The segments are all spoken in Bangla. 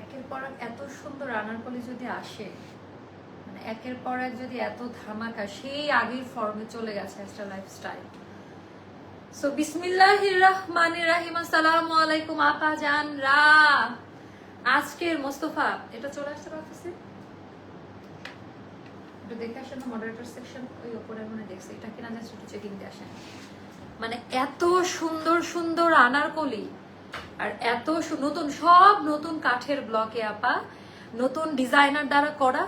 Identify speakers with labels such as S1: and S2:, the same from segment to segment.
S1: একের পর এক এত সুন্দর আনারকলি যদি আসে মানে একের পর এক যদি এত ধামাকা, সেই আগের ফর্মে চলে গেছে একটা লাইফস্টাইল সো বিসমিল্লাহির রহমানির রাহিম আসসালামু আলাইকুম আপা জান, রা। আজকের মোস্তফা, এটা চলে আসতে পারতেছে দেখে আসেন মডারেটর সেকশন ওই উপরে মনে দেখছে, এটা কিনা জাস্ট একটু চেকিং দিয়ে আসেন। মানে এত সুন্দর সুন্দর আনারকলি আর এত নতুন, সব নতুন কাঠের ব্লকে আপা, নতুন ডিজাইনার দ্বারা করা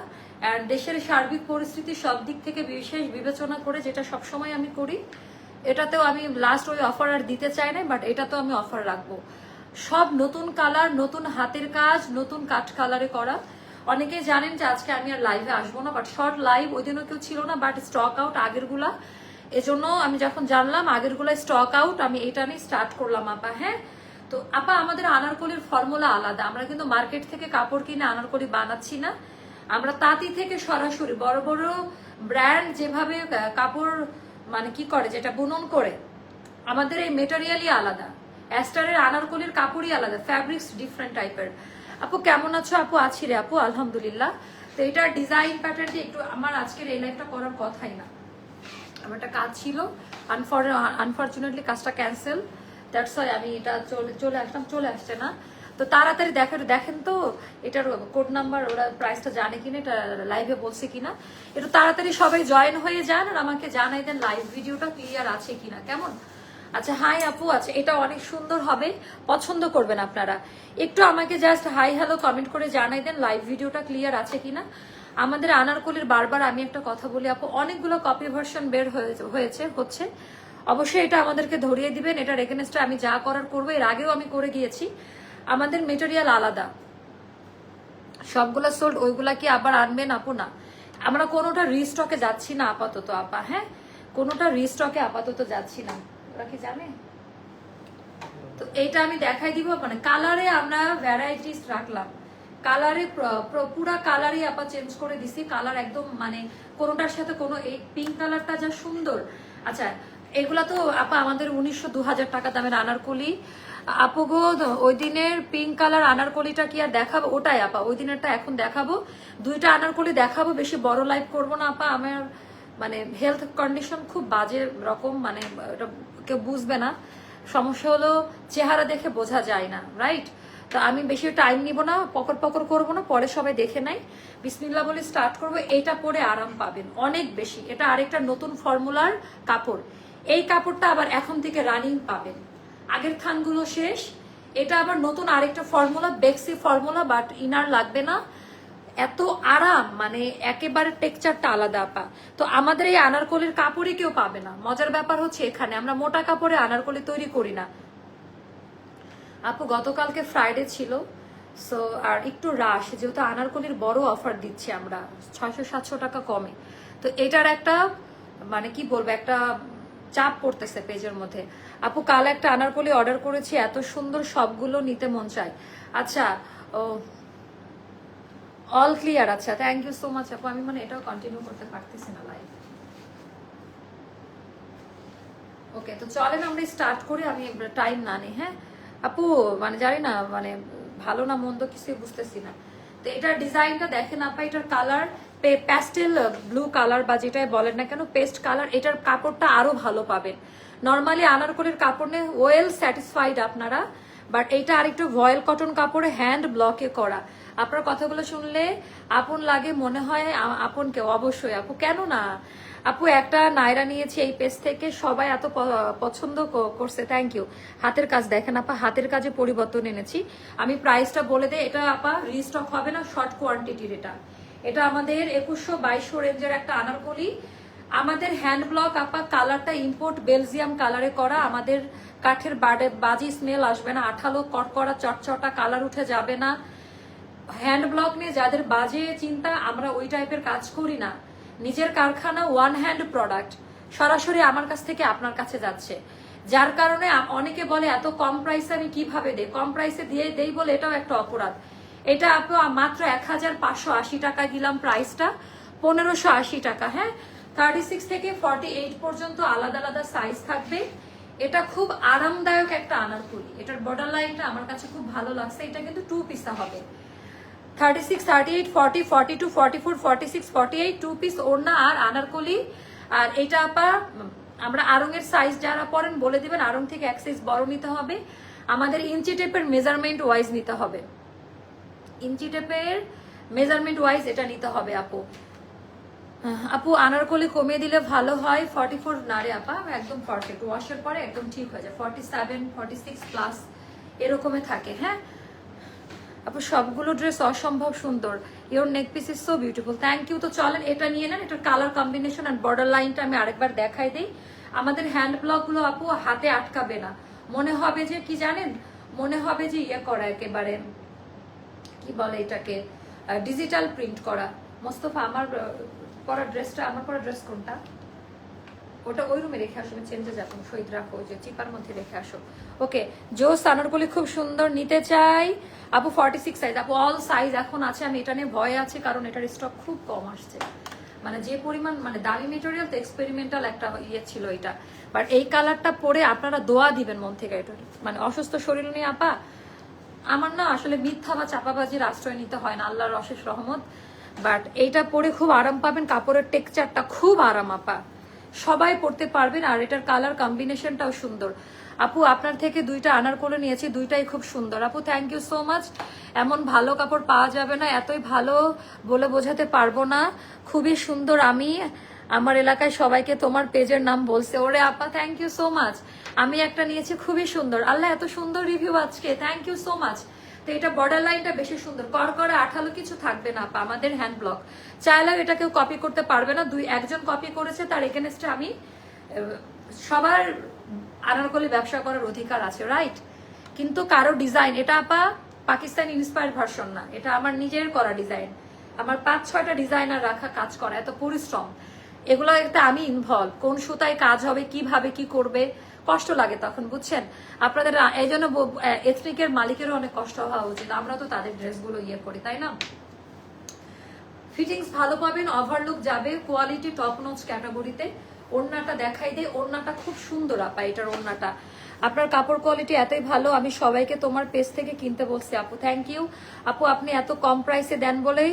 S1: আর দেশের সার্বিক পরিস্থিতি সব দিক থেকে বিশেষ বিবেচনা করে যেটা সবসময় আমি করি, এটাতেও আমি লাস্ট ওই অফার আর দিতে চাই না বাট এটা তো আমি অফার রাখব। সব নতুন কালার নতুন হাতের কাজ, নতুন কাঠ কালারে করা। অনেকেই জানেন যে আজকে আমি আর লাইভে আসব না বাট শর্ট লাইভ ওই দিনও কেউ ছিল না বাট স্টক আউট আগেরগুলা এজন্য আমি যখন জানলাম আগেরগুলা স্টক আউট আমি এটা নিয়ে স্টার্ট করলাম আপা হ্যাঁ? তো আপা, আমাদের আনারকলির ফর্মুলা আলাদা। আমরা কিন্তু মার্কেট থেকে কাপড় কিনে আনারকলি বানাচ্ছি না। আমরা তাঁতি থেকে সরাসরি বড় বড় ব্র্যান্ড যেভাবে কাপড় মানে কি করে, যেটা বুনন করে, আমাদের এই মেটেরিয়ালই আলাদা। অ্যাস্টারের আনারকলির কাপড়ই আলাদা ফ্যাব্রিক্স ডিফারেন্ট টাইপের আপু, কেমন আছো? আপু, আছি রে আপু, আলহামদুলিল্লাহ। তো এটার ডিজাইন প্যাটার্ন একটু আমার আজকের এই লাইফটা করার কথাই না। আমার একটা কাজ ছিল। আনফর আনফর্চুনেটলি কাজটা ক্যান্সেল দ্যাটস ওয়াই আমি এটা চলে চলে আসলাম, চলে আসছে না। তো তাড়াতাড়ি দেখেন দেখেন তো, এটার কোড নাম্বার ওরা প্রাইসটা জানে কিনা, এটা লাইভে বলছে কিনা। একটু তাড়াতাড়ি সবাই জয়েন হয়ে যান আর আমাকে জানাই দেন লাইভ ভিডিওটা ক্লিয়ার আছে কিনা, কেমন? আচ্ছা হাই আপু আছে এটা অনেক সুন্দর হবে, পছন্দ করবেন আপনারা। একটু আমাকে জাস্ট হাই হ্যালো কমেন্ট করে জানাই দেন লাইভ ভিডিওটা ক্লিয়ার আছে কিনা। আমাদের আনারকলির বারবার আমি একটা কথা বলি আপু, অনেকগুলো কপি ভার্সন বের হয়ে- হয়েছে, হচ্ছে। অবশ্যই এটা আমাদেরকে ধরিয়ে দিবেন, এটার এগেনস্টে আমি যা করার করব, এর আগেও আমি করে গিয়েছি। আমাদের মেটেরিয়াল আলাদা। সবগুলা সোল্ড ওইগুলা কি আবার আনবেন আপু? না। আমরা কোনোটা রিস্টকে যাচ্ছি না আপাতত, আপা হ্যাঁ? কোনোটা রিস্টকে আপাতত যাচ্ছি না। ওরা কি জানে? তো এইটা আমি দেখাই দিব মানে কালারে আমরা ভ্যারাইটিস রাখলাম। কালারে পুরা কালারই আপা চেঞ্জ করে দিছি। কালার একদম মানে কোনোটার সাথে কোনো এই পিঙ্ক কালারটা যা সুন্দর। আচ্ছা এগুলা তো আপা আমাদের উনিশশো দু হাজার টাকা দামের আনারকলি। আপু গো, ওই দিনের পিঙ্ক কালার আনারকলিটা কি আর দেখাবো? ওটাই আপা, ওই দিনেরটা এখন দেখাবো। দুইটা আনারকলি দেখাবো, বেশি বড় লাইভ করব না আপা। আমার মানে হেলথ কন্ডিশন খুব বাজে রকম মানে এটা কেউ বুঝবে না। সমস্যা হলো চেহারা দেখে বোঝা যায় না রাইট তো আমি বেশি টাইম নিব না, পকর পকর করব না, পরে সবাই দেখে নাই বিসমিল্লা বলে স্টার্ট করব এইটা পরে আরাম পাবেন, অনেক বেশি। এটা আরেকটা নতুন ফর্মুলার কাপড়। এই কাপড়টা আবার এখন থেকে রানিং পাবেন। আগের থানগুলো শেষ। এটা আবার নতুন আরেকটা ফর্মুলা বেক্সি ফর্মুলা বাট ইনার লাগবে না। এত আরাম মানে একেবারে টেক্সচারটা আলাদা, আপা। তো আমাদের এই আনারকলির কাপড়ই কেউ পাবে না। মজার ব্যাপার হচ্ছে এখানে, আমরা মোটা কাপড়ে আনারকলি তৈরি করি না। আপু, গতকালকে ফ্রাইডে ছিল সো আর একটু রাশ যেহেতু আনারকলির বড় অফার দিচ্ছি আমরা, ছয়শো সাতশো টাকা কমে। তো এটার একটা মানে কি বলব, একটা চাপ পড়তেছে পেজের মধ্যে। আপু, কাল একটা আনারকলি অর্ডার করেছি, এত সুন্দর সবগুলো নিতে মন চায়। আচ্ছা ও অল ক্লিয়ার আচ্ছা থ্যাংক ইউ সো মাচ আপু। আমি মানে এটাও কন্টিনিউ করতে পারতেছি না লাইভ ওকে তো চলেন আমরা স্টার্ট করি, আমি টাইম না নিই হ্যাঁ? আপু মানে জানি না মানে ভালো না মন্দ কিছুই বুঝতেছি না। তো এটার ডিজাইনটা দেখেন আপা, এটার কালার প্যাস্টেল ব্লু কালার বা যেটাই বলেন না কেন পেস্ট কালার এটার কাপড়টা আরও ভালো পাবেন। নর্মালি আনারকলির কাপড় নিয়ে ওয়েল স্যাটিসফাইড আপনারা বাট এটা আরেকটু ভয়েল কটন কাপড়ে হ্যান্ড ব্লকে করা। আপনার কথাগুলো শুনলে আপন লাগে, মনে হয় আপনকে, অবশ্যই আপু। কেন না আপু, একটা নায়রা নিয়েছি এই পেজ থেকে। সবাই এত পছন্দ করছে থ্যাংক ইউ হাতের কাজ দেখেন আপা, হাতের কাজে পরিবর্তন এনেছি। আমি প্রাইসটা বলে দেই, এটা আপা রিস্টক হবে না শর্ট কোয়ান্টিটির এটা এটা আমাদের একুশশো বাইশশো রেঞ্জের একটা আনারকলি। আমাদের হ্যান্ড ব্লক আপা কালারটা ইম্পোর্ট বেলজিয়াম কালারে করা। আমাদের কাঠের বাজি স্মেল আসবে না, আঠালো কটকরা চটচটা কালার উঠে যাবে না। হ্যান্ড ব্লক নিয়ে যাদের বাজে চিন্তা, আমরা ওই টাইপের কাজ করি না। নিজের কারখানা ওয়ান হ্যান্ড প্রোডাক্ট সরাসরি আমার কাছ থেকে আপনার কাছে যাচ্ছে। যার কারণে অনেকে বলে, এত কম প্রাইসে আমি কীভাবে দেই? কম প্রাইসে দিয়ে দেই বলে এটাও একটা অপরাধ। এটা আপু মাত্র এক হাজার পাঁচশো আশি টাকা দিলাম প্রাইসটা পনেরোশো আশি টাকা হ্যাঁ? থার্টি সিক্স থেকে ফর্টি এইট পর্যন্ত আলাদা আলাদা সাইজ থাকবে। এটা খুব আরামদায়ক একটা আনারকুলি। এটার বর্ডার লাইনটা আমার কাছে খুব ভালো লাগছে। এটা কিন্তু টু পিসা হবে। Thirty six thirty eight forty forty two forty four forty six forty eight two piece ওড়না আর আনারকলি। আর এটা আপা, আমরা আরঙের সাইজ যারা পড়েন বলে দিবেন আরং থেকে এক সাইজ বড় নিতে হবে। আমাদের ইঞ্চি টেপের মেজারমেন্ট ওয়াইজ নিতে হবে। ইঞ্চি টেপের মেজারমেন্ট ওয়াইজ এটা নিতে হবে আপু। আপু, আনারকলি কমিয়ে দিলে ভালো হয়। ফর্টি ফোর না রে আপা, একদম পারফেক্ট ওয়াশের পরে একদম ঠিক হয়ে যায়। Forty seven forty six plus এরকমে থাকে হ্যাঁ? আপু, সবগুলো ড্রেস অসম্ভব সুন্দর। Your neck piece is so beautiful thank you তো চলেন, এটা নিয়ে নেন। এটার কালার কম্বিনেশন অ্যান্ড বর্ডার লাইনটা আমি আরেকবার দেখাই দিই। আমাদের হ্যান্ড ব্লকগুলো আপু হাতে আটকাবে না। মনে হবে যে, কি জানেন? মনে হবে যে ইয়ে করা একেবারে, কি বলে এটাকে? ডিজিটাল প্রিন্ট করা। মোস্তফা, আমার পরা ড্রেসটা আমার পরা ড্রেস কোনটা? ওটা ওই রুমে রেখে আসো চেঞ্জে যাব শহীদ রাখো যে চিপার মধ্যে রেখে আসো। ওকে, জো সানারগুলি খুব সুন্দর নিতে চাই। আপু ফর্টি সিক্স সাইজ আপু অল সাইজ এখন আছে, আমি এটা নিয়ে ভয় আছে কারণ এটার স্টক খুব কম আসছে। মানে যে পরিমাণ মানে দামি মেটেরিয়াল তো এক্সপেরিমেন্টাল একটা ইয়ে ছিল এটা। বাট এই কালারটা পরে আপনারা দোয়া দিবেন মন থেকে এটা। মানে অসুস্থ শরীর নিয়ে আপা। আমার না আসলে মিথ্যা বা চাপাবাজির আশ্রয় নিতে হয় না, আল্লাহর অশেষ রহমত। বাট এইটা পরে খুব আরাম পাবেন, কাপড়ের টেক্সচারটা খুব আরাম, আপা। সবাই পড়তে পারবেন আর এটার কালার কম্বিনেশনটাও সুন্দর। আপু, আপনার থেকে দুইটা আনার করে নিয়েছি, দুইটাই খুব সুন্দর। আপু থ্যাংক ইউ সো মাচ এমন ভালো কাপড় পাওয়া যাবে না, এতই ভালো বলে বোঝাতে পারব না। খুবই সুন্দর আমি, আমার এলাকায় সবাইকে তোমার পেজের নাম বলছে। ওরে আপা থ্যাংক ইউ সো মাচ আমি একটা নিয়েছি খুবই সুন্দর। আল্লাহ, এত সুন্দর রিভিউ আজকে। থ্যাংক ইউ সো মাচ তো এটা বর্ডার লাইনটা বেশি সুন্দর। কর করে আঠালো কিছু থাকবে না আপা আমাদের হ্যান্ড ব্লক চাইলেও এটা কেউ কপি করতে পারবে না। দুই, একজন কপি করেছে, তার এগেনস্টে আমি সবার আনারকলি ব্যবসা করার অধিকার আছে রাইট কিন্তু কারও ডিজাইন এটা আপা পাকিস্তান ইন্সপায়ার ভার্সন না। এটা আমার নিজের করা ডিজাইন আমার পাঁচ, ছয়টা ডিজাইনার রাখা কাজ করা, এত পরিশ্রম। এগুলো একটা আমি ইনভলভ কোন সুতায় কাজ হবে, কীভাবে, কি করবে কষ্ট লাগে তখন, বুঝছেন? আপনাদের এই জন্য এথনিকের মালিকেরও অনেক কষ্ট হওয়া উচিত। আমরা তো তাদের ড্রেসগুলো ইয়ে করি, তাই না? ফিটিংস ভালো পাবেন ওভারলুক যাবে কোয়ালিটি টপ নচ ক্যাটাগরিতে ওড়নাটা দেখাই দেয় ওড়নাটা খুব সুন্দর, আপা, এটার ওড়নাটা। আপনার কাপড় কোয়ালিটি এতই ভালো, আমি সবাইকে তোমার পেজ থেকে কিনতে বলছি, আপু। থ্যাংক ইউ আপু, আপনি এত কম প্রাইসে দেন বলেই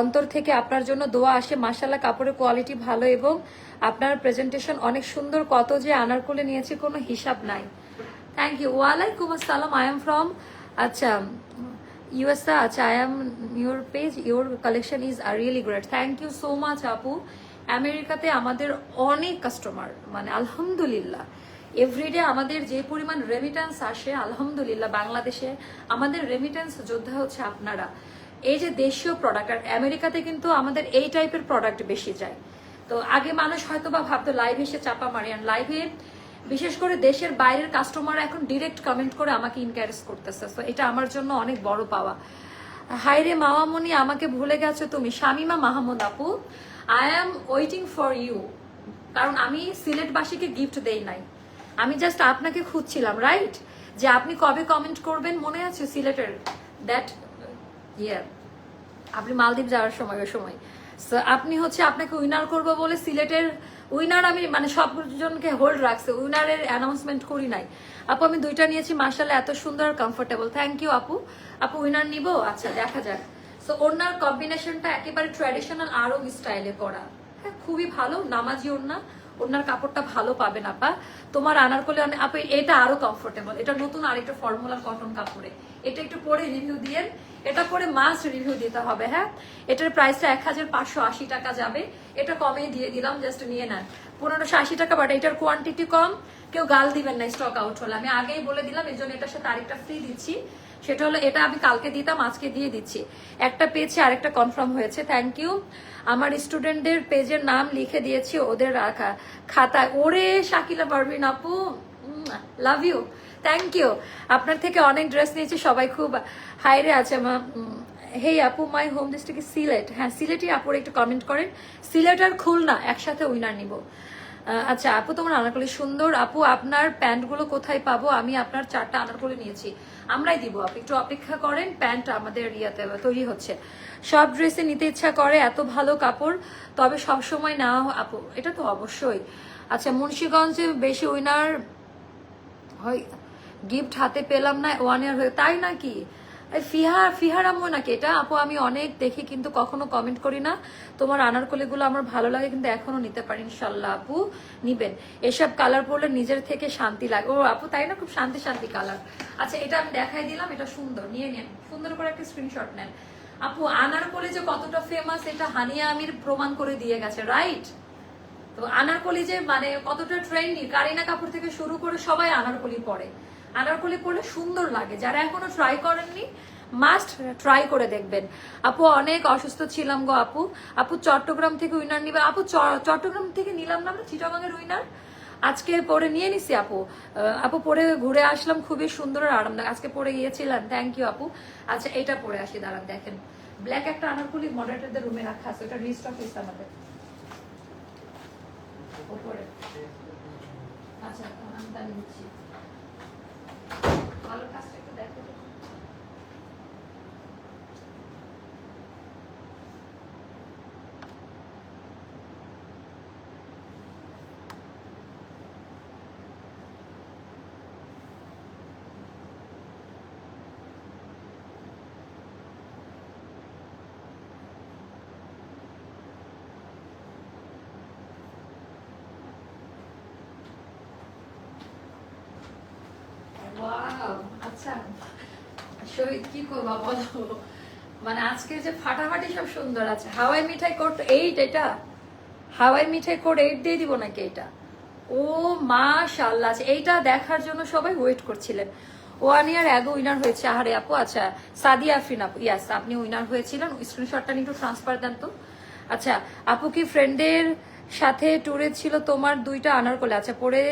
S1: অন্তর থেকে আপনার জন্য দোয়া আসে। মাসাল্লাহ কাপড়ের কোয়ালিটি ভালো এবং আপনার প্রেজেন্টেশন অনেক সুন্দর। কত যে আনারকুলে নিয়েছে, কোনো হিসাব নাই। থ্যাংক ইউ ওয়ালাইকুম আসসালাম আই এম ফ্রম আচ্ছা ইউএসএ আচ্ছা I am your page your collection is R really great thank you so much আপু। আমেরিকাতে আমাদের অনেক কাস্টমার মানে আলহামদুলিল্লাহ। এভরিডে আমাদের যে পরিমাণ রেমিটেন্স আসে, আলহামদুলিল্লাহ বাংলাদেশে আমাদের রেমিটেন্স যোদ্ধা হচ্ছে আপনারা। এই যে দেশীয় প্রোডাক্ট আর আমেরিকাতে কিন্তু আমাদের এই টাইপের প্রোডাক্ট বেশি যায়। তো আগে মানুষ হয়তো বা ভাবতো লাইভ এসে চাপা মারি। আর লাইভে বিশেষ করে দেশের বাইরের কাস্টমার এখন ডিরেক্ট কমেন্ট করে আমাকে ইনকারেজ করতেছে। তো এটা আমার জন্য অনেক বড় পাওয়া। হাই রে মামামনি আমাকে ভুলে গেছো তুমি। শামিমা মাহমুদ আপু I am waiting for you কারণ আমি সিলেটবাসীকে গিফট দেই নাই। আমি জাস্ট আপনাকে খুঁজছিলাম রাইট যে আপনি কবে কমেন্ট করবেন মনে আছে সিলেটের? দ্যাট ইয়ার আপনি মালদ্বীপ যাওয়ার সময়, ওই সময়। আপনি হচ্ছে আপনাকে উইনার করব বলে সিলেটের উইনার আমি মানে সবজনকে হোল্ড রাখছে। উইনারের অ্যানাউন্সমেন্ট করি নাই। আপু, আমি দুইটা নিয়েছি মার্শাল্লাহ এত সুন্দর কমফোর্টেবল থ্যাংক ইউ আপু। আপু উইনার নিব? আচ্ছা দেখা যাক। সো ওনার কম্বিনেশনটা একেবারে ট্র্যাডিশনাল আরব স্টাইলে করা। হ্যাঁ খুবই ভালো, নামাজি ওড়না। ওনার কাপড়টা ভালো পাবেন, আপা। তোমার আনার করলে আপা, এটা আরও কমফোর্টেবল এটা নতুন আরেকটা ফর্মুলার কটন কাপড়ে। এটা একটু পরে রিভিউ দিয়েন। এটা পরে মাস্ট রিভিউ দিতে হবে হ্যাঁ? এটার প্রাইসটা এক হাজার পাঁচশো আশি টাকা যাবে। এটা কমে দিয়ে দিলাম জাস্ট নিয়ে নেন। পনেরোশো আশি টাকা বাট এটার কোয়ান্টিটি কম। কেউ গাল দিবেন না স্টক আউট হলে। আমি আগেই বলে দিলাম এই জন্য এটার সাথে আরেকটা ফ্রি দিচ্ছি। সেটা হলো, এটা আমি কালকে দিতাম, আজকে দিয়ে দিচ্ছি। একটা পেয়েছি আরেকটা কনফার্ম হয়েছে থ্যাংক ইউ আমার স্টুডেন্টদের পেজের নাম লিখে দিয়েছি, ওদের রাখা খাতায় ওরে শাকিলা পারবিন আপু লাভ ইউ থ্যাংক ইউ আপনার থেকে অনেক ড্রেস নিয়েছি, সবাই খুব হাইরে আছে, মা হেই আপু মাই হোম ডিস্ট্রিক্ট সিলেট। হ্যাঁ সিলেটই আপুর একটু কমেন্ট করেন। সিলেট আর খুলনা, একসাথে উইনার নিব। আচ্ছা আপু তোমার আনারকলি সুন্দর। আপু, আপনার প্যান্টগুলো কোথায় পাবো? আমি আপনার চারটা আনারকলি নিয়েছি। আমরাই দিব। আপনি একটু অপেক্ষা করেন, প্যান্ট আমাদের ইয়াতে তৈরি হচ্ছে। সব ড্রেসে নিতে ইচ্ছা করে এত ভালো কাপড়, তবে সব সময় না আপু, এটা তো অবশ্যই। আচ্ছা মুন্সীগঞ্জে বেশি উইনার হয়, গিফট হাতে পেলাম না ওয়ান ইয়ার হয়ে তাই নাকি? ফিহার ফিহার আম্মু নাকি? এটা আপু, আমি অনেক দেখি, কিন্তু কখনো কমেন্ট করি না। তোমার আনারকলিগুলো আমার ভালো লাগে, কিন্তু এখনও নিতে পারি ইনশাল্লাহ আপু। নিবেন। এসব কালার পরলে নিজের থেকে শান্তি লাগে। ও আপু, তাই না? খুব শান্তি শান্তি কালার আচ্ছা এটা আমি দেখাই দিলাম, এটা সুন্দর। নিয়ে নেন। সুন্দর করে একটা স্ক্রিনশট নেন। আপু আনারকলি যে কতটা ফেমাস এটা হানিয়া আমির প্রমাণ করে দিয়ে গেছে রাইট তো আনারকলি যে মানে কতটা ট্রেন্ডি কারিনা কাপুর থেকে শুরু করে সবাই আনারকলি পরে। আনারকলি পরলে সুন্দর লাগে। যারা এখনও ট্রাই করেননি মাস্ট ট্রাই করে দেখবেন। আপু, অনেক অসুস্থ ছিলাম গো আপু। আপু, চট্টগ্রাম থেকে উইনার নিবে। আপু চট্টগ্রাম থেকে নিলাম না আমরা চিটাগাঙের উইনার আজকে পরে নিয়ে নিছি আপু। আপু, পরে ঘুরে আসলাম, খুবই সুন্দর আর আরামদায়ক। আজকে পরে গিয়েছিলাম থ্যাংক ইউ আপু। আচ্ছা এটা পরে আসি, দাঁড়ান, দেখেন। ব্ল্যাক একটা আনারকলি মডারেটরদের রুমে রাখা আছে, ওটা রিস্টক হয়েছে আমাদের উপরে আচ্ছা আমি দিচ্ছি ভালো কাজটা একটু দেখো তো। Wow, আচ্ছা শহীদ কি করবা বলো? মানে আজকে যে ফাটাফাটি সব সুন্দর আছে। হাওয়াই মিঠাই কোড এইট এটা? হাওয়াই মিঠাই কোড এইট দিয়ে দিব নাকি এটা? ও মাশাআল্লাহ আচ্ছা এইটা দেখার জন্য সবাই ওয়েট করছিলেন। ওয়ান ইয়ার অ্যাগো উইনার হয়েছে। আহারে আপু আচ্ছা সাদিয়া আফরিন আপু ইয়াস আপনি উইনার হয়েছিলেন। স্ক্রিনশটটা একটু ট্রান্সফার দেন তো। আচ্ছা আপু কি ফ্রেন্ডের সাথে ট্যুরে ছিল তোমার দুইটা আনার কোলে আচ্ছা পরে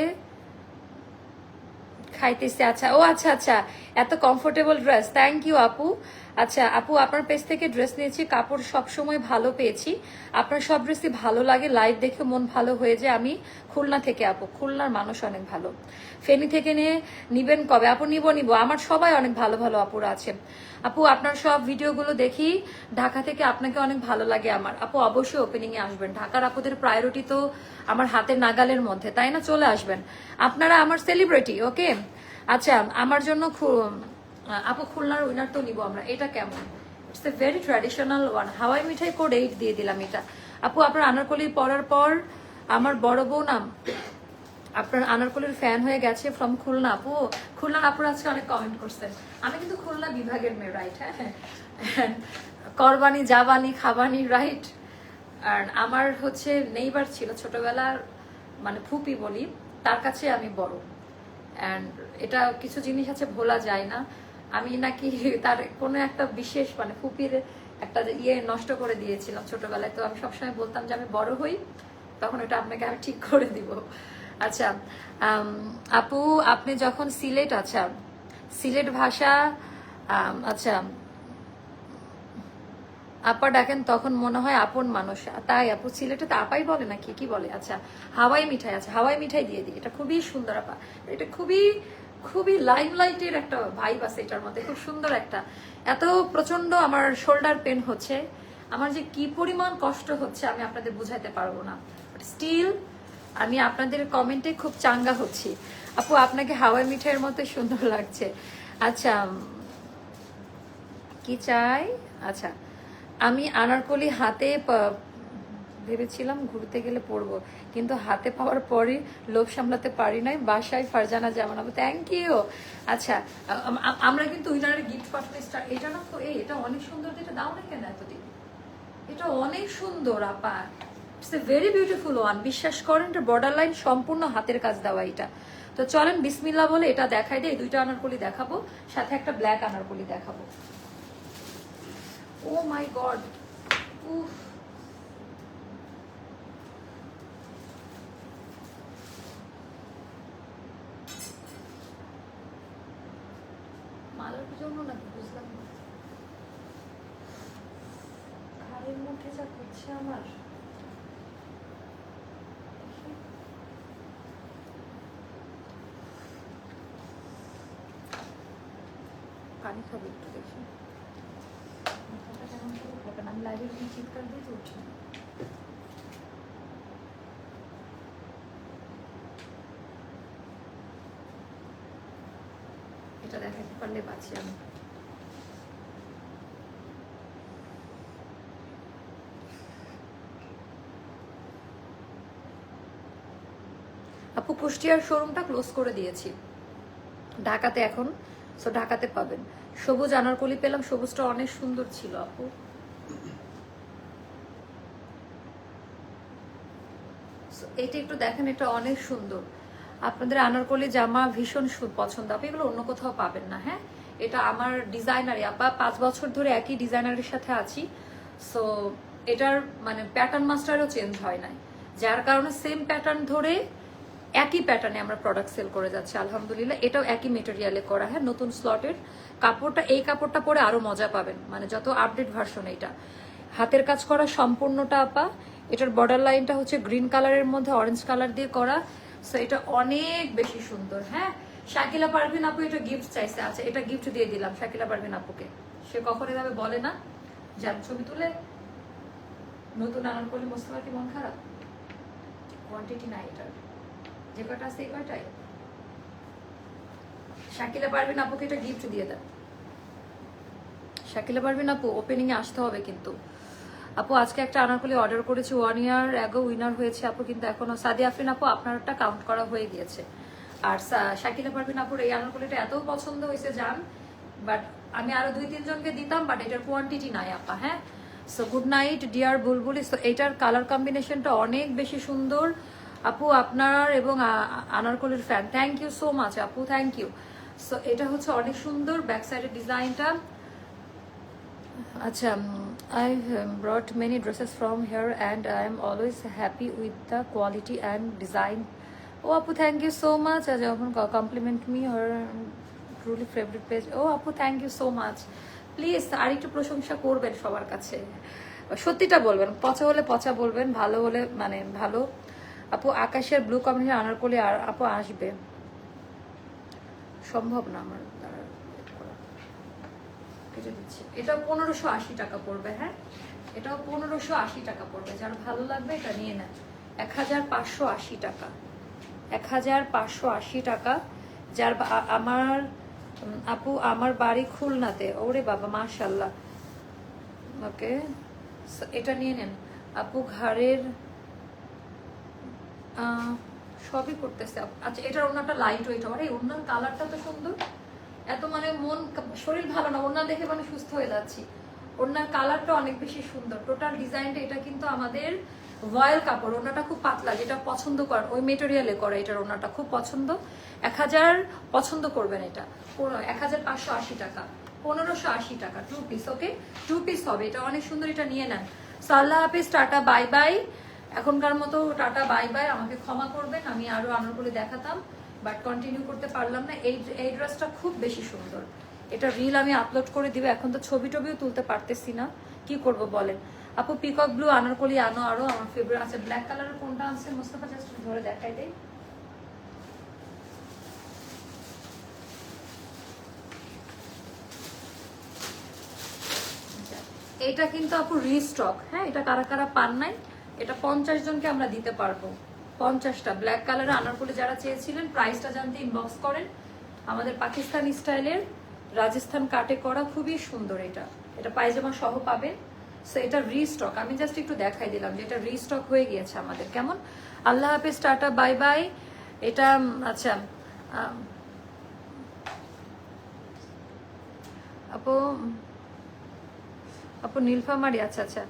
S1: খাইতেছে আচ্ছা। ও আচ্ছা আচ্ছা। এত কমফোর্টেবল ড্রেস থ্যাংক ইউ আপু। আচ্ছা আপু, আপনার পেজ থেকে ড্রেস নিয়েছি, কাপড় সব সময় ভালো পেয়েছি। আপনার সব ড্রেসই ভালো লাগে লাইভ দেখে মন ভালো হয়ে যায়। আমি খুলনা থেকে, আপু। খুলনার মানুষ অনেক ভালো। ফেনী থেকে নিয়ে নিবেন কবে? আপু, নিব নিব। আমার সবাই অনেক ভালো ভালো আপুরা আছে। আপু, আপনার সব ভিডিওগুলো দেখি, ঢাকা থেকে আপনাকে অনেক ভালো লাগে আমার। আপু, অবশ্যই ওপেনিং এ আসবেন। ঢাকার আপুদের প্রায়োরিটি তো আমার হাতের নাগালের মধ্যে, তাই না? চলে আসবেন। আপনারা আমার সেলিব্রিটি ওকে আচ্ছা আমার জন্য আপু খুলনার উইনার তো নিব আমরা। এটা কেমন? It's a very traditional one হাওয়াই মিঠাই কোড এইট দিয়ে দিলাম এটা। আপু, আপনার আনারকলি পরার পর আমার বড় বোন আপনার আনারকলির ফ্যান হয়ে গেছে ফ্রম খুলনা। আপু খুলনার আপুর আজকে অনেক কমেন্ট করছেন আমি কিন্তু খুলনা বিভাগের মেয়ে রাইট হ্যাঁ? করবানি জাবানি খাবানি রাইট আর আমার হচ্ছে নেইবার ছিল ছোটবেলার মানে ফুপি বলি, তার কাছে আমি বড়। অ্যান্ড এটা কিছু জিনিস আছে, ভোলা যায় না। আমি নাকি তার কোনো একটা বিশেষ মানে ফুপির একটা ইয়ে নষ্ট করে দিয়েছিলাম ছোটবেলায়, তো আমি সবসময় বলতাম যে আমি বড় হই, তখন এটা আপনাকে আমি ঠিক করে দিব। আচ্ছা আপু, আপনি যখন সিলেট আচ্ছা সিলেট ভাষা আচ্ছা আপা ডাকেন, তখন মনে হয় আপন মানুষ। তাই আপু সিলেটে তো আপাই বলে নাকি? কি বলে? আচ্ছা হাওয়াই মিঠাই আছে হাওয়াই মিঠাই দিয়ে দিই। এটা খুবই সুন্দর, আপা। এটা খুবই খুবই লাইমলাইটের একটা ভাইব আছে এটার মধ্যে। খুব সুন্দর একটা। এত প্রচণ্ড আমার শোল্ডার পেন হচ্ছে। আমার যে কি পরিমাণ কষ্ট হচ্ছে আমি আপনাদের বুঝাইতে পারব না। স্টিল আমি আপনাদের কমেন্টে খুব চাঙ্গা হচ্ছি। আপু, আপনাকে হাওয়াই মিঠাইয়ের মতো সুন্দর লাগছে। আচ্ছা কি চাই? আচ্ছা আমি আনারকলি হাতে ভেবেছিলাম ঘুরতে গেলে পরবো, কিন্তু হাতে পাওয়ার পরে লোভ সামলাতে পারি নাই। বাসায় ফারজানা যেমন আবু থ্যাংক ইউ আচ্ছা আম- আম- আমরা কিন্তু উইনারের গিফট স্টার এটা না তো, এই, এটা অনেক সুন্দর, এটা দাও না কেন এতদিন? এটা অনেক সুন্দর, আপা। It's a very beautiful one বিশ্বাস করেন, এটা বর্ডার লাইন সম্পূর্ণ হাতের কাজ দেওয়া এটা। তো চলেন বিসমিল্লা বলে এটা দেখাই এই দুইটা আনারকলি দেখাবো, সাথে একটা ব্ল্যাক আনারকলি দেখাবো। ও মাই গড উফ মালার জন্য নাকি? বুঝলাম না। ঘাড়ের মধ্যে যা করছে আমার। পানি খাব একটু দেখি। এটা দেখাতে পারলে বাঁচি আমি। আপু, কুষ্টিয়ার শোরুমটা ক্লোজ করে দিয়েছি। ঢাকাতে এখন সো ঢাকাতে পাবেন। সবুজ আনারকলি পেলাম, সবুজটা অনেক সুন্দর ছিল, আপু। এটা একটু দেখেন, এটা অনেক সুন্দর। আপনাদের আনারকলি জামা ভীষণ পছন্দ। আপনি এগুলো অন্য কোথাও পাবেন না হ্যাঁ? এটা আমার ডিজাইনারে আপা পাঁচ বছর ধরে একই ডিজাইনারের সাথে আছি। সো এটার মানে প্যাটার্ন মাস্টারও চেঞ্জ হয় নাই। যার কারণে সেম প্যাটার্ন ধরে একই প্যাটার্নে আমরা প্রোডাক্ট সেল করে যাচ্ছি। আলহামদুলিল্লাহ, এটাও একই মেটেরিয়ালে করা হ্যাঁ? নতুন স্লটের কাপড়টা, এই কাপড়টা পরে আরও মজা পাবেন। মানে যত আপডেট ভার্সন এটা। হাতের কাজ করা সম্পূর্ণটা আপা। এটার বর্ডার লাইনটা হচ্ছে গ্রিন কালারের মধ্যে অরেঞ্জ কালার দিয়ে করা। সো এটা অনেক বেশি সুন্দর হ্যাঁ? শাকিলা পারভিন আপু এটা গিফট চাইছে। আচ্ছা এটা গিফট দিয়ে দিলাম শাকিলা পারভিন আপুকে। সে কখন এভাবে বলে না। যার ছবি তুলে নতুন আনার করলে মোস্তফা কি মন খারাপ? কোয়ান্টিটি নাই এটার। যে কটা আছে এই কয়টাই? শাকিলা পারভিন আপুকে এটা গিফট দিয়ে দেন। শাকিলা পারভিন আপু ওপেনিং এ আসতে হবে কিন্তু। আপু, আজকে একটা আনারকলি অর্ডার করেছি। ওয়ান ইয়ার অ্যাগো উইনার হয়েছে আপু, কিন্তু এখনও সাদি আফরিন আপু, আপনারটা কাউন্ট করা হয়ে গিয়েছে। আর শাকিলা পারভিন আপুর এই আনারকলিটা এত পছন্দ হয়েছে, জান বাট আমি আরও দুই, তিনজনকে দিতাম বাট এটার কোয়ান্টিটি নাই, আপা হ্যাঁ? So good night dear Bulbuli so এটার কালার কম্বিনেশনটা অনেক বেশি সুন্দর। আপু, আপনার এবং আনারকলির fan thank you so much আপু থ্যাংক ইউ সো এটা হচ্ছে অনেক সুন্দর ব্যাক সাইডের ডিজাইনটা আচ্ছা I brought many dresses from here and I am always happy with the quality and design ও আপু থ্যাংক ইউ সো মাচ যখন compliment me her truly favourite page ও আপু thank you so much please আর একটু প্রশংসা করবেন সবার কাছে। সত্যিটা বলবেন, পচা হলে পচা বলবেন, ভালো হলে মানে ভালো। আপু, আকাশের ব্লু কম্বিনেশন আনার করলে আর আপু আসবে। সম্ভব না আমার। এটা পনেরোশো আশি টাকা পড়বে হ্যাঁ? এটাও পনেরোশো আশি টাকা পড়বে। যার ভালো লাগবে এটা নিয়ে নেন। এক হাজার পাঁচশো আশি টাকা। এক হাজার পাঁচশো আশি টাকা। যার আমার আপু, আমার বাড়ি খুলনাতে। ওরে বাবা মাশাল্লাহ ওকে। এটা নিয়ে নেন। আপু, ঘাড়ের সবই করতেছে আচ্ছা এটার ওনাটা লাইট ওয়েট আরে ওনার কালারটা তো সুন্দর। এত মানে মন শরীর ভালো না ওনার দেখে মানে সুস্থ হয়ে যাচ্ছি। ওনার কালারটা অনেক বেশি সুন্দর। টোটাল ডিজাইনটা এটা কিন্তু আমাদের ভয়েল কাপড় ওনাটা খুব পাতলা, যেটা পছন্দ করেন ওই মেটেরিয়ালে করে এটার ওনাটা খুব পছন্দ। এক হাজার পছন্দ করবেন এটা। এক হাজার পাঁচশো আশি টাকা। পনেরোশো আশি টাকা two piece okay two piece হবে, এটা অনেক সুন্দর এটা নিয়ে নেন। সো আল্লাহ হাফিজ, টাটা বাই বাই এখনকার মতো টাটা বাই বাই আমাকে ক্ষমা করবেন, আমি আরও আনারগুলি দেখাতাম। বাট কন্টিনিউ করতে পারলাম না। এই এই ড্রেসটা খুব বেশি সুন্দর। এটা রিল আমি আপলোড করে দিব। এখন তো ছবি টবিও তুলতে পারতেছি না। কি করব বলেন? আপু পিকক ব্লু আনারকলি, আনো আরও। আমার ফেভারিট আছে। ব্ল্যাক কালারের কোনটা আছে? মোস্তফা জাস্ট ধরে দেখাই দেই। এটা কিন্তু আপু রিস্টক হ্যাঁ এটা কারা কারা পান নাই, এটা পঞ্চাশ জনকে আমরা দিতে পারব। পঞ্চাশটা। ব্ল্যাক কালারের আনারকলি যারা চেয়েছিলেন প্রাইসটা জানতে ইনবক্স করেন। আমাদের পাকিস্তানি স্টাইলের রাজস্থান কাটে করা খুবই সুন্দর এটা। এটা পায়জামা সহ পাবেন। সো এটা রিস্টক আমি জাস্ট একটু দেখাই দিলাম যে এটা রিস্টক হয়ে গিয়েছে আমাদের। কেমন? আল্লাহ হাফেজ, টাটা বাই বাই এটা আচ্ছা আপু আপু, নীলফামারি আচ্ছা আচ্ছা।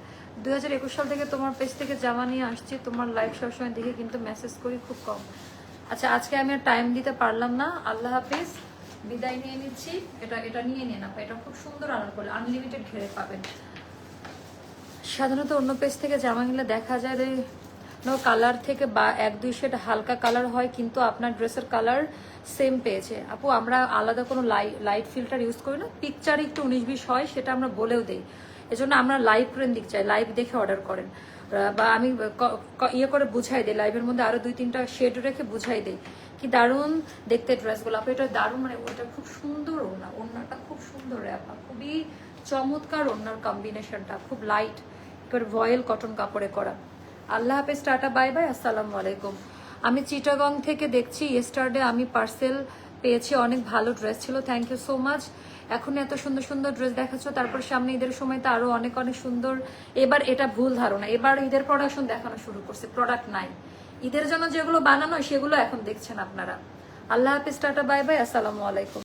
S1: দুই হাজার একুশ সাল থেকে তোমার পেজ থেকে জামা নিয়ে আসছি, তোমার লাইভ সবসময় দেখে কিন্তু মেসেজ করি খুব কম। আচ্ছা আজকে আমি টাইম দিতে পারলাম না। আল্লাহ হাফিজ, বিদায় নিয়ে নিচ্ছি। এটা এটা নিয়ে নিয়ে আপা, এটা খুব সুন্দর আনার আনলিমিটেড ঘেরে পাবেন। সাধারণত অন্য পেজ থেকে জামা নিলে দেখা যায় নো কালার থেকে বা এক, দুই শেড হালকা কালার হয়, কিন্তু আপনার ড্রেসের কালার সেম পেয়েছে। আপু, আমরা আলাদা কোনো লাইট ফিল্টার ইউজ করি না। পিকচার একটু উনিশ, বিশ হয়, সেটা আমরা বলেও দেই। এজন্য আমরা লাইভ দিক চাই লাইভ দেখে অর্ডার করেন। বা আমি ইয়ে করে বুঝাই দিই লাইভের মধ্যে আরও দুই তিনটা শেড রেখে বুঝাই দিই। কি দারুণ দেখতে ড্রেসগুলো আপু এটা দারুণ মানে ওটা খুব সুন্দর ওড়না। ওড়নাটা খুব সুন্দর আপা। খুবই চমৎকার ওনার কম্বিনেশনটা খুব লাইট এবার ভয়েল কটন কাপড়ে করা। আল্লাহ হাফেজ, টাটা বাই বাই আসসালামু আলাইকুম। আমি চিটাগং থেকে দেখছি ইয়েস্টারডে আমি পার্সেল পেয়েছি, অনেক ভালো ড্রেস ছিল থ্যাংক ইউ সো মাচ এখন এত সুন্দর সুন্দর ড্রেস দেখাচ্ছ, তারপর সামনে ঈদের সময় তো আরও অনেক অনেক সুন্দর। এবার এটা ভুল ধারণা। এবার ঈদের প্রোডাকশন দেখানো শুরু করছে প্রোডাক্ট নাই। ঈদের জন্য যেগুলো বানানো সেগুলো এখন দেখছেন আপনারা। আল্লাহ হাফিজ, টাটা, বাই বাই, আসসালামু আলাইকুম।